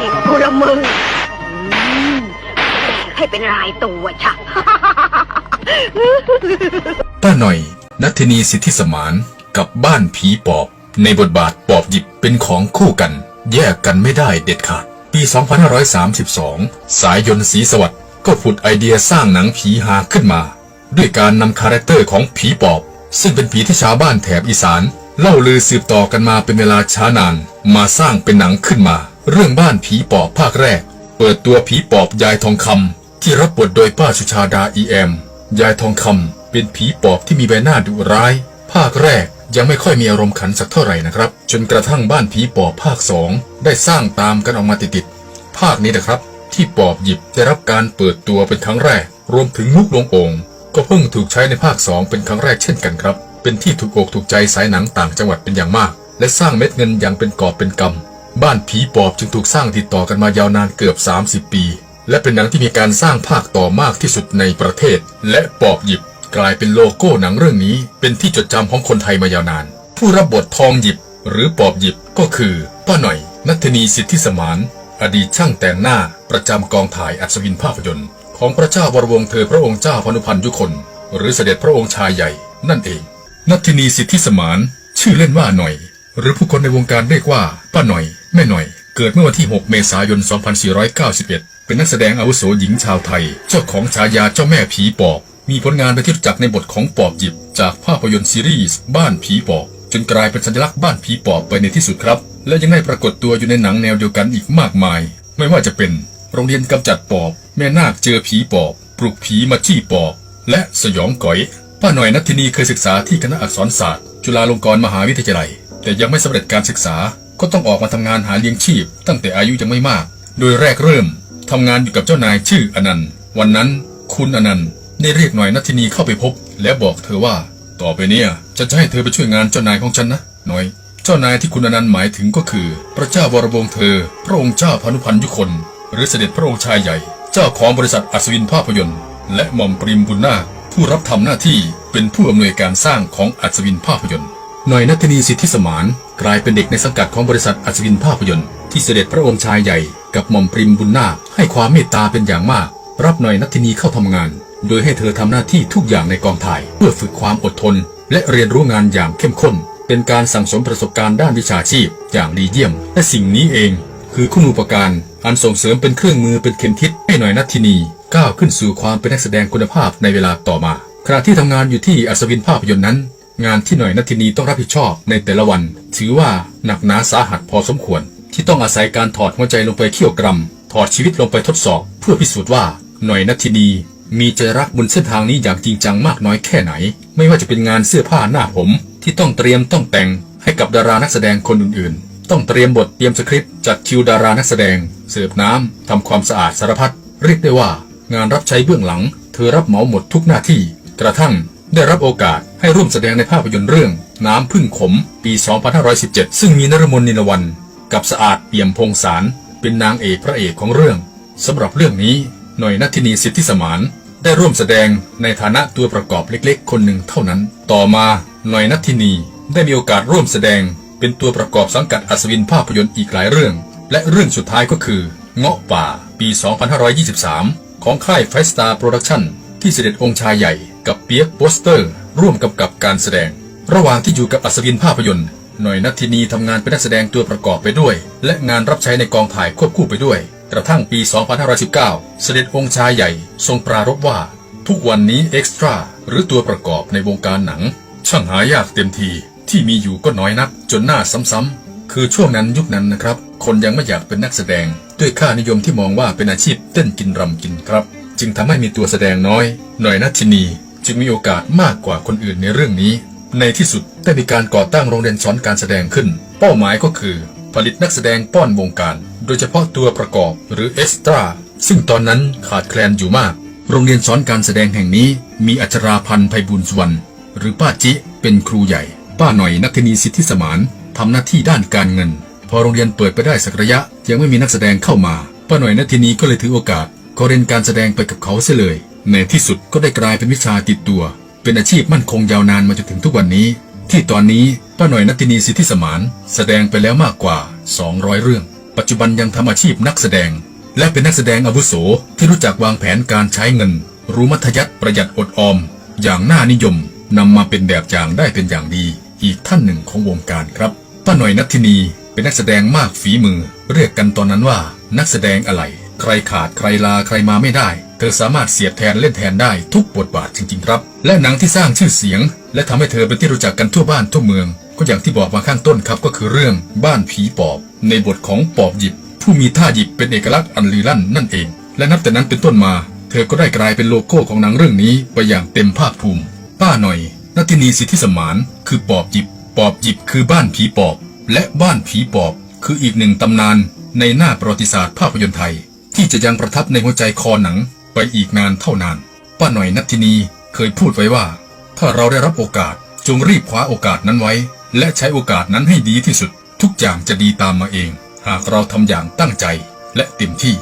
สิบกุละมือให้เป็นรายตัวชะป้าหน่อย นัทนีสิทธิสมานกับบ้านผีปอบ ในบทบาทปอบหยิบเป็นของคู่กัน แยกกันไม่ได้เด็ดขาด ปี 2532 สายยนต์ศรีสวัสด์ก็ผุดไอเดียสร้างหนังผีหาขึ้นมา ด้วยการนำคาแรคเตอร์ของผีปอบ ซึ่งเป็นผีที่ชาวบ้านแถบอีสาน เล่าลือสืบต่อกันมาเป็นเวลาช้านาน มาสร้างเป็นหนังขึ้นมา เรื่องบ้านผีปอบภาคแรก เปิดตัวผีปอบยายทองคำที่รับบทโดยป้าสุชาดาอีแอม ยายทองคำเป็นผีปอบที่มีใบหน้าดุร้าย ภาคแรกยังไม่ค่อยมีอารมณ์ขันสักเท่าไหร่นะครับ จนกระทั่งบ้านผีปอบภาคสองได้สร้างตามกันออกมาติดๆภาคนี้นะครับ ที่ปอบหยิบได้รับการเปิดตัวเป็นครั้งแรก รวมถึงมุกลงองก็เพิ่งถูกใช้ในภาคสองเป็นครั้งแรกเช่นกันครับ เป็นที่ถูกอกถูกใจสายหนังต่างจังหวัดเป็นอย่างมาก และสร้างเม็ดเงินอย่างเป็นกอบเป็นกำ บ้านผีปอบจึงถูกสร้างติดต่อกันมายาวนานเกือบ 30 ปี และเป็นหนังที่มีการสร้างภาคต่อมากที่สุดในประเทศ และปอบหยิบกลายเป็นโลโก้หนังเรื่องนี้ เป็นที่จดจำของคนไทยมายาวนาน ผู้รับบททองหยิบหรือปอบหยิบก็คือป้าหน่อย นัทนีสิทธิสมาน อดีตช่างแต่งหน้าประจำกองถ่ายอัศวินภาพยนตร์ ของพระเจ้าวรวงเธอพระองค์เจ้าพนุพันธ์ยุคน หรือเสด็จพระองค์ชายใหญ่ นั่นเอง นัทนีสิทธิสมาน ชื่อเล่นว่าหน่อย หรือผู้คนในวงการเรียกว่าป้าหน่อย แม่หน่อย เกิดเมื่อวันที่ 6 เมษายน 2491 เป็นนักแสดงอาวุโสหญิงชาวไทย เจ้าของฉายาเจ้าแม่ผีปอบ มีผลงานเป็นที่รู้จักในบทของปอบหยิบ จากภาพยนตร์ซีรีส์บ้านผีปอบ จนกลายเป็นสัญลักษณ์บ้านผีปอบไปในที่สุดครับ และยังได้ปรากฏตัวอยู่ในหนังแนวเดียวกันอีกมากมาย ไม่ว่าจะเป็น โรงเรียนกำจัดปอบ แม่นาคเจอผีปอบ ปลุกผีมาจี้ปอบ และสยองก๋อย ป้าหน่อยนัทธินีเคยศึกษาที่คณะอักษรศาสตร์ จุฬาลงกรณ์มหาวิทยาลัย แต่ยังไม่สำเร็จการศึกษา ก็ต้องออกมาทำงานหาเลี้ยงชีพ ตั้งแต่อายุยังไม่มาก โดยแรกเริ่มทำงานอยู่กับเจ้านายชื่ออนันต์ วันนั้นคุณอนันต์ได้เรียกหน่อยนัทินีเข้าไปพบ และบอกเธอว่า ต่อไปเนี่ยฉันจะให้เธอไปช่วยงานเจ้านายของฉันนะหน่อย เจ้านายที่คุณอนันต์หมายถึงก็คือ พระเจ้าวรวงเธอ พระองค์เจ้าพานุพันธ์ยุคน หรือเสด็จพระองค์ชายใหญ่ เจ้าของบริษัทอัศวินภาพยนตร์ และหม่อมปริมบุญนาคผู้รับทำหน้าที่เป็นผู้อำนวยการสร้างของอัศวินภาพยนตร์หน่อยนัทนีสิทธิสมาน กลายเป็นเด็กในสังกัดของบริษัทอัศวินภาพยนตร์ที่เสด็จพระองค์ชายใหญ่กับหม่อมปริมบุญนาคให้ความเมตตาเป็นอย่างมาก รับหน่อยนัทนีเข้าทำงาน โดยให้เธอทำหน้าที่ทุกอย่างในกองถ่าย เพื่อฝึกความอดทน และเรียนรู้งานอย่างเข้มข้น เป็นการสั่งสมประสบการณ์ด้านวิชาชีพ อย่างดีเยี่ยม และสิ่งนี้เอง คือคุณูปการอันส่งเสริมเป็นเครื่องมือเป็นเข็มทิศให้หน่อยนัททินีก้าวขึ้นสู่ความเป็นนักแสดงคุณภาพในเวลาต่อมาขณะที่ทำงานอยู่ที่อัศวินภาพยนตร์นั้น งานที่หน่อยนัทินีต้องรับผิดชอบในแต่ละวัน ถือว่าหนักหนาสาหัสพอสมควร ที่ต้องอาศัยการถอดหัวใจลงไปเขี่ยวกรำถอดชีวิตลงไปทดสอบ เพื่อพิสูจน์ว่าหน่อยนัทินีมีใจรักบนเส้นทางนี้อย่างจริงจังมากน้อยแค่ไหน ไม่ว่าจะเป็นงานเสื้อผ้าหน้าผม ที่ต้องเตรียมต้องแต่งให้กับดารานักแสดงคนอื่นๆ ต้องเตรียมบทเตรียมสคริปต์จัดคิวดารานักแสดง เสิร์ฟน้ำทำความสะอาดสารพัดเรียกได้ว่า งานรับใช้เบื้องหลัง เธอรับเหมาหมดทุกหน้าที่ กระทั่ง ได้รับโอกาสให้ร่วมแสดงในภาพยนตร์เรื่องน้ำพึ่งขม ปี 2517 ซึ่งมีนรมนนินวันกับสะอาดเปี่ยมพงสารเป็นนางเอกพระเอกของเรื่องสำหรับเรื่องนี้หน่อยนัทินีสิทธิสมานได้ร่วมแสดงในฐานะตัวประกอบเล็กๆ คนหนึ่งเท่านั้น ต่อมาหน่อยนัทินีได้มีโอกาสร่วมแสดง เป็นตัวประกอบสังกัดอัศวินภาพยนตร์อีกหลายเรื่อง และเรื่องสุดท้ายก็คือ เงาะป่าปี 2523 ของค่ายไฟสตาร์โปรดักชั่นที่เสด็จองค์ชายใหญ่ กับเปียกโปสเตอร์ ร่วมกำกับการแสดง ระหว่างที่อยู่กับอัศวินภาพยนตร์หน่อยนัทธินีทำงานเป็นนักแสดงตัวประกอบไปด้วย และงานรับใช้ในกองถ่ายควบคู่ไปด้วย กระทั่งปี 2519 เสด็จองค์ชายใหญ่ ทรงปรารภว่า ทุกวันนี้เอ็กซ์ตร้าหรือตัวประกอบในวงการหนัง ช่างหายากเต็มทีที่มีอยู่ก็น้อยนักจนหน้าซ้ำๆ คือช่วงนั้นยุคนั้นนะครับ คนยังไม่อยากเป็นนักแสดง ด้วยค่านิยมที่มองว่าเป็นอาชีพเต้นกินรำกินครับ จึงทำให้มีตัวแสดงน้อย หน่อยนัทธินี จึงมีโอกาสมากกว่าคนอื่นในเรื่องนี้ ในที่สุดได้มีการก่อตั้งโรงเรียนสอนการแสดงขึ้น เป้าหมายก็คือ ผลิตนักแสดงป้อนวงการ โดยเฉพาะตัวประกอบหรือเอ็กซ์ตร้าซึ่งตอนนั้นขาดแคลนอยู่มาก โรงเรียนสอนการแสดงแห่งนี้ มีอัชราพันธ์ไพบุญสุวรรณหรือป้าจิเป็นครูใหญ่ ป้าหน่อยนักนีสิทธิสมานทำหน้าที่ด้านการเงิน พอโรงเรียนเปิดไปได้สักระยะ ยังไม่มีนักแสดงเข้ามา ป้าหน่อยนัทธินีก็เลยถือโอกาสขอเรียนการแสดงไปกับเขาเสียเลย ในที่สุดก็ได้กลายเป็นวิชาติดตัว เป็นอาชีพมั่นคงยาวนานมาจนถึงทุกวันนี้ ที่ตอนนี้ป้าหน่อยนัทธินีสิทธิสมาน แสดงไปแล้วมากกว่า 200 เรื่อง ปัจจุบันยังทำอาชีพนักแสดง และเป็นนักแสดงอาวุโสที่รู้จักวางแผนการใช้เงิน รู้มัธยัติประหยัดอดออม อย่างน่านิยมนำมาเป็นแบบอย่างได้เป็นอย่างดี อีกท่านหนึ่งของวงการครับป้าหน่อยนัทินีเป็นนักแสดงมากฝีมือ เรียกกันตอนนั้นว่า นักแสดงอะไร ใครขาดใครลาใครมาไม่ได้ ธอสามารถเสียบแทนเล่นแทนได้ทุกบทบาทจริงๆครับ และหนังที่สร้างชื่อเสียง และทำให้เธอเป็นที่รู้จักกันทั่วบ้านทั่วเมือง ก็อย่างที่บอกมาข้างต้นครับก็คือเรื่องบ้านผีปอบ ในบทของปอบหยิบ ผู้มีท่าหยิบเป็นเอกลักษณ์อันลีลั่นนั่นเอง และนับแต่นั้นเป็นต้นมา เธอก็ได้กลายเป็นโลโก้ของหนังเรื่องนี้ไปอย่างเต็มภาคภูมิ ป้าหน่อยนัทธินีสิทธิสมานคือปอบหยิบ ปอบหยิบคือบ้านผีปอบ และบ้านผีปอบ คืออีกหนึ่งตำนานในหน้าประวัติศาสตร์ภาพยนตร์ไทย ที่จะยังประทับในหัวใจคอหนัง ไปอีกนานเท่านาน ป้าหน่อยนัทธินีเคยพูดไว้ว่า ถ้าเราได้รับโอกาสจงรีบคว้าโอกาสนั้นไว้ และใช้โอกาสนั้นให้ดีที่สุด ทุกอย่างจะดีตามมาเอง หากเราทำอย่างตั้งใจและเต็มที่